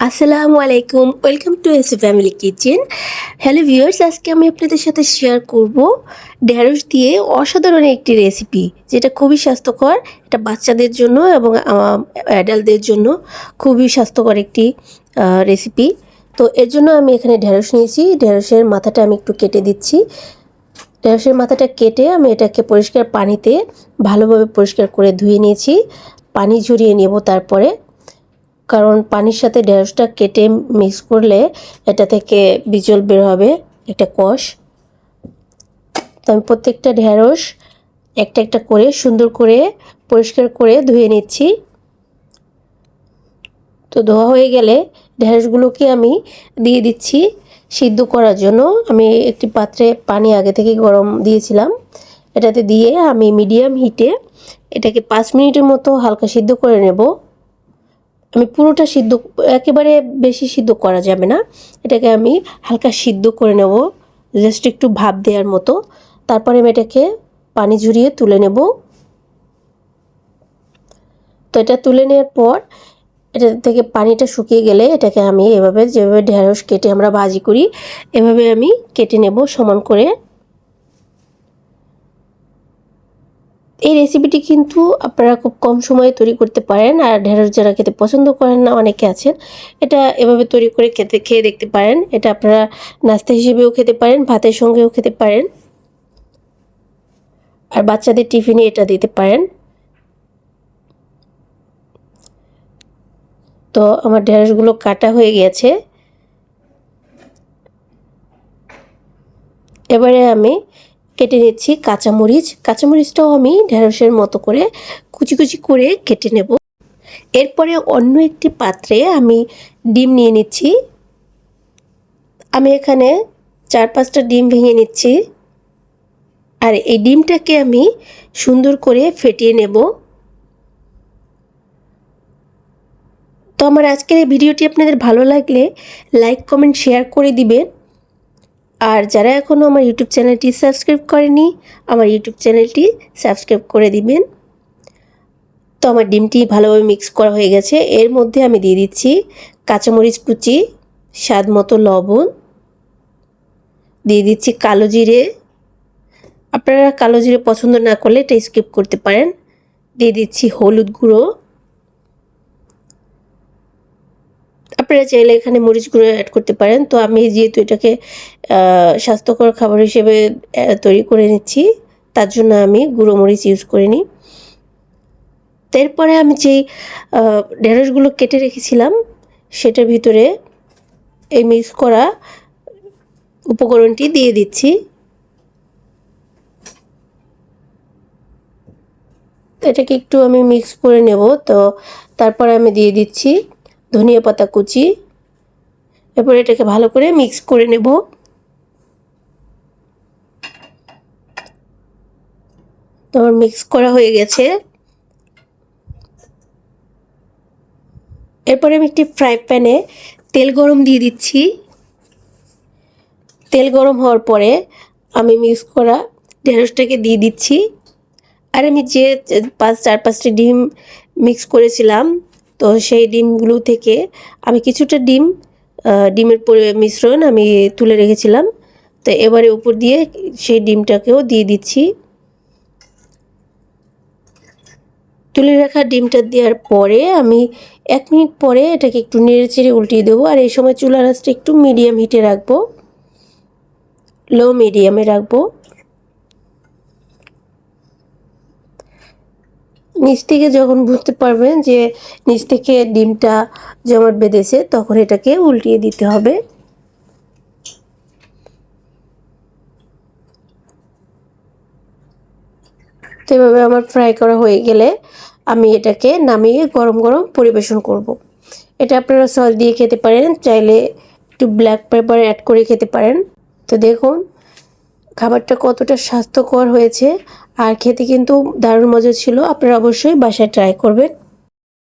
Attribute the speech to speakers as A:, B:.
A: আসসালামু আলাইকুম, welcome to S family kitchen. Hello viewers, আজকে আমি আপনাদের সাথে শেয়ার করব ঢেঁড়স দিয়ে অসাধারণ একটি রেসিপি, যেটা খুবই স্বাস্থ্যকর, এটা বাচ্চাদের জন্য এবং অ্যাডাল্টদের জন্য খুবই স্বাস্থ্যকর একটি রেসিপি। তো এর জন্য আমি এখানে ঢেঁড়স নিয়েছি, ঢেঁড়সের মাথাটা আমি একটু কেটে দিচ্ছি। ঢেঁড়সের মাথাটা কেটে আমি এটাকে পরিষ্কার পানিতে ভালোভাবে পরিষ্কার করে ধুয়ে নিয়েছি, পানি ঝরিয়ে নেব তারপরে। কারণ পানির সাথে ঢেঁড়সটা কেটে মিক্স করলে এটা থেকে বিজল বের হবে, একটা কষ। তো আমি প্রত্যেকটা ঢেঁড়স একটা একটা করে সুন্দর করে পরিষ্কার করে ধুয়ে নিচ্ছি। তো ধোয়া হয়ে গেলে ঢেঁড়সগুলোকে আমি দিয়ে দিচ্ছি সিদ্ধ করার জন্য। আমি একটি পাত্রে পানি আগে থেকে গরম দিয়েছিলাম। এটাতে দিয়ে আমি মিডিয়াম হিটে এটাকে পাঁচ মিনিটের মতো হালকা সিদ্ধ করে নেব। আমি পুরোটা সিদ্ধ, একেবারে বেশি সিদ্ধ করা যাবে না। এটাকে আমি হালকা সিদ্ধ করে নেব জাস্ট একটু ভাপ দেওয়ার মতো। তারপরে আমি এটাকে পানি ঝরিয়ে তুলে নেব। তো এটা তুলে নেওয়ার পর, এটা থেকে পানিটা শুকিয়ে গেলে এটাকে আমি এভাবে যেভাবে ঢেঁড়স কেটে আমরা ভাজি করি, এভাবে আমি কেটে নেব সমান করে। এই রেসিপিটি কিন্তু আপনারা খুব কম সময়ে তৈরি করতে পারেন আর ঢেঁড়স যারা খেতে পছন্দ করেন না, অনেকে আছেন, এটা এভাবে তৈরি করে খেতে, খেয়ে দেখতে পারেন। এটা আপনারা নাস্তা হিসেবেও খেতে পারেন, ভাতের সঙ্গেও খেতে পারেন। আর বাচ্চাদের টিফিনে এটা দিতে পারেন। তো আমার ঢেঁড়সগুলো কাটা হয়ে গেছে। এবারে আমি কেটে নিচ্ছি কাঁচামরিচ। কাঁচামরিচটাও আমি ঢেঁড়সের মতো করে কুচি কুচি করে কেটে নেব। এরপরে অন্য একটি পাত্রে আমি ডিম নিয়ে নিচ্ছি। আমি এখানে চার পাঁচটা ডিম ভেঙে নিচ্ছি। আর এই ডিমটাকে আমি সুন্দর করে ফেটিয়ে নেব। তো আমার আজকের এই ভিডিওটি আপনাদের ভালো লাগলে লাইক, কমেন্ট, শেয়ার করে দিবেন। আর যারা এখনও আমার ইউটিউব চ্যানেলটি সাবস্ক্রাইব করেনি, আমার ইউটিউব চ্যানেলটি সাবস্ক্রাইব করে দিবেন। তো আমার ডিমটি ভালোভাবে মিক্স করা হয়ে গেছে। এর মধ্যে আমি দিয়ে দিচ্ছি কাঁচামরিচ কুচি, স্বাদ মতো লবণ, দিয়ে দিচ্ছি কালো জিরে। আপনারা কালো জিরে পছন্দ না করলে এটা স্কিপ করতে পারেন। দিয়ে দিচ্ছি হলুদ গুঁড়ো। আপনারা চাইলে এখানে মরিচ গুঁড়ো অ্যাড করতে পারেন। তো আমি যেহেতু এটাকে স্বাস্থ্যকর খাবার হিসেবে তৈরি করে নিচ্ছি, তার জন্য আমি গুঁড়ো মরিচ ইউজ করিনি। তারপরে আমি যেই ঢেঁড়সগুলো কেটে রেখেছিলাম, সেটার ভিতরে এই মিক্স করা উপকরণটি দিয়ে দিচ্ছি। এটাকে একটু আমি মিক্স করে নেব। তো তারপরে আমি দিয়ে দিচ্ছি ধনিয়া পাতা কুচি, এরপর এটাকে ভালো করে মিক্স করে নেব। তোমার মিক্স করা হয়ে গেছে। এরপরে আমি একটি ফ্রাই প্যানে তেল গরম দিয়ে দিচ্ছি। তেল গরম হওয়ার পরে আমি মিক্স করা ঢেঁড়সটাকে দিয়ে দিচ্ছি। আর আমি যে পাঁচ, চার, পাঁচটি ডিম মিক্স করেছিলাম তো সেই ডিমগুলো থেকে আমি কিছুটা ডিম ডিমের মিশ্রণ আমি তুলে রেখেছিলাম। তো এবারে উপর দিয়ে সেই ডিমটাকেও দিয়ে দিচ্ছি। তুলে রাখা ডিমটা দেওয়ার পরে আমি এক মিনিট পরে এটাকে একটু নেড়ে চেড়ে উল্টিয়ে দেবো। আর এই সময় চুলা রাসটা একটু মিডিয়াম হিটে রাখব। লো মিডিয়ামে রাখব। নিচ থেকে যখন বুঝতে পারবেন যে নিচ থেকে ডিমটা জমাট বেঁধেছে, তখন এটাকে উল্টিয়ে দিতে হবে। তো এভাবে আমার ফ্রাই করা হয়ে গেলে আমি এটাকে নামিয়ে গরম গরম পরিবেশন করব। এটা আপনারা সস দিয়ে খেতে পারেন, চাইলে একটু ব্ল্যাক পেপার অ্যাড করে খেতে পারেন। তো দেখুন, খাবারটা কতটা স্বাস্থ্যকর হয়েছে। আর খেতে কিন্তু দারুণ মজা ছিল। আপনারা অবশ্যই বাসায় ট্রাই করবেন।